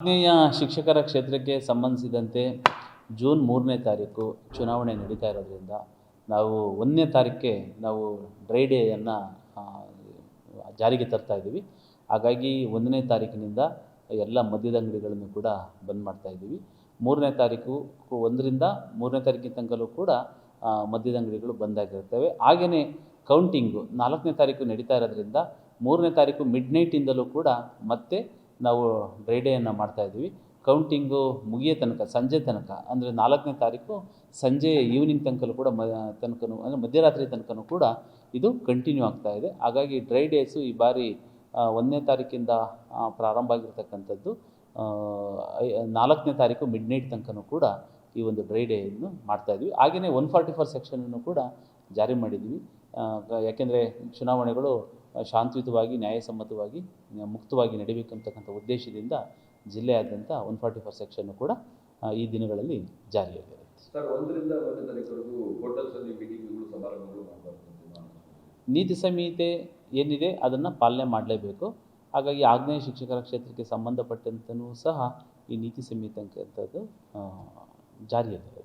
ಆಗ್ನೇಯ ಶಿಕ್ಷಕರ ಕ್ಷೇತ್ರಕ್ಕೆ ಸಂಬಂಧಿಸಿದಂತೆ ಜೂನ್ ಮೂರನೇ ತಾರೀಕು ಚುನಾವಣೆ ನಡೀತಾ ಇರೋದ್ರಿಂದ ನಾವು ಒಂದನೇ ತಾರೀಕೆ ನಾವು ಡ್ರೈ ಡೇಯನ್ನು ಜಾರಿಗೆ ತರ್ತಾ ಇದ್ದೀವಿ. ಹಾಗಾಗಿ ಒಂದನೇ ತಾರೀಕಿನಿಂದ ಎಲ್ಲ ಮದ್ಯದ ಅಂಗಡಿಗಳನ್ನು ಕೂಡ ಬಂದ್ ಮಾಡ್ತಾ ಇದ್ದೀವಿ. ಮೂರನೇ ತಾರೀಕು ಒಂದರಿಂದ ಮೂರನೇ ತಾರೀಕಿನ ತನಕಲ್ಲೂ ಕೂಡ ಮದ್ಯದ ಅಂಗಡಿಗಳು ಬಂದಾಗಿರ್ತವೆ ಹಾಗೆಯೇ ಕೌಂಟಿಂಗು ನಾಲ್ಕನೇ ತಾರೀಕು ನಡೀತಾ ಇರೋದ್ರಿಂದ ಮೂರನೇ ತಾರೀಕು ಮಿಡ್ ನೈಟಿಂದಲೂ ಕೂಡ ಮತ್ತೆ ನಾವು ಡ್ರೈ ಡೇಯನ್ನು ಮಾಡ್ತಾಯಿದ್ದೀವಿ ಕೌಂಟಿಂಗು ಮುಗಿಯೋ ತನಕ, ಸಂಜೆ ತನಕ, ಅಂದರೆ ನಾಲ್ಕನೇ ತಾರೀಕು ಸಂಜೆ ಈವ್ನಿಂಗ್ ತನಕಲ್ಲೂ ಕೂಡ ಮ, ತನಕನೂ, ಅಂದರೆ ಮಧ್ಯರಾತ್ರಿ ತನಕನೂ ಕೂಡ ಇದು ಕಂಟಿನ್ಯೂ ಆಗ್ತಾ ಇದೆ. ಹಾಗಾಗಿ ಡ್ರೈ ಡೇಸು ಈ ಬಾರಿ ಒಂದನೇ ತಾರೀಕಿಂದ ಪ್ರಾರಂಭ ಆಗಿರ್ತಕ್ಕಂಥದ್ದು ನಾಲ್ಕನೇ ತಾರೀಕು ಮಿಡ್ ನೈಟ್ ತನಕನೂ ಕೂಡ ಈ ಒಂದು ಡ್ರೈ ಡೇಯನ್ನು ಮಾಡ್ತಾಯಿದ್ವಿ ಹಾಗೆಯೇ ಒನ್ ಫಾರ್ಟಿ ಫೋರ್ ಸೆಕ್ಷನನ್ನು ಕೂಡ ಜಾರಿ ಮಾಡಿದ್ವಿ ಯಾಕೆಂದರೆ ಚುನಾವಣೆಗಳು ಶಾಂತಿಯುತವಾಗಿ ನ್ಯಾಯಸಮ್ಮತವಾಗಿ ಮುಕ್ತವಾಗಿ ನಡೀಬೇಕಂತಕ್ಕಂಥ ಉದ್ದೇಶದಿಂದ ಜಿಲ್ಲೆಯಾದ್ಯಂತ ಒನ್ ಫಾರ್ಟಿ ಫೋರ್ ಸೆಕ್ಷನ್ನು ಕೂಡ ಈ ದಿನಗಳಲ್ಲಿ ಜಾರಿಯಾಗಿರುತ್ತೆ. ಸರ್ ಒಂದರಿಂದ ಒಂದನೇ ತಾರೀಕುವರೆಗೂ ಹೋಟೆಲ್ಸಲ್ಲಿ ಮೀಟಿಂಗ್ಗಳು ಸಮಾರಂಭಗಳು ಮಾಡಬಾರ್ದು ನೀತಿ ಸಂಹಿತೆ ಏನಿದೆ ಅದನ್ನು ಪಾಲನೆ ಮಾಡಲೇಬೇಕು. ಹಾಗಾಗಿ ಆಗ್ನೇಯ ಶಿಕ್ಷಕರ ಕ್ಷೇತ್ರಕ್ಕೆ ಸಂಬಂಧಪಟ್ಟಂತನೂ ಸಹ ಈ ನೀತಿ ಸಂಹಿತೆ ಅಂತಕ್ಕಂಥದ್ದು ಆ, ಜಾರಿಯಲ್ಲಿದೆ.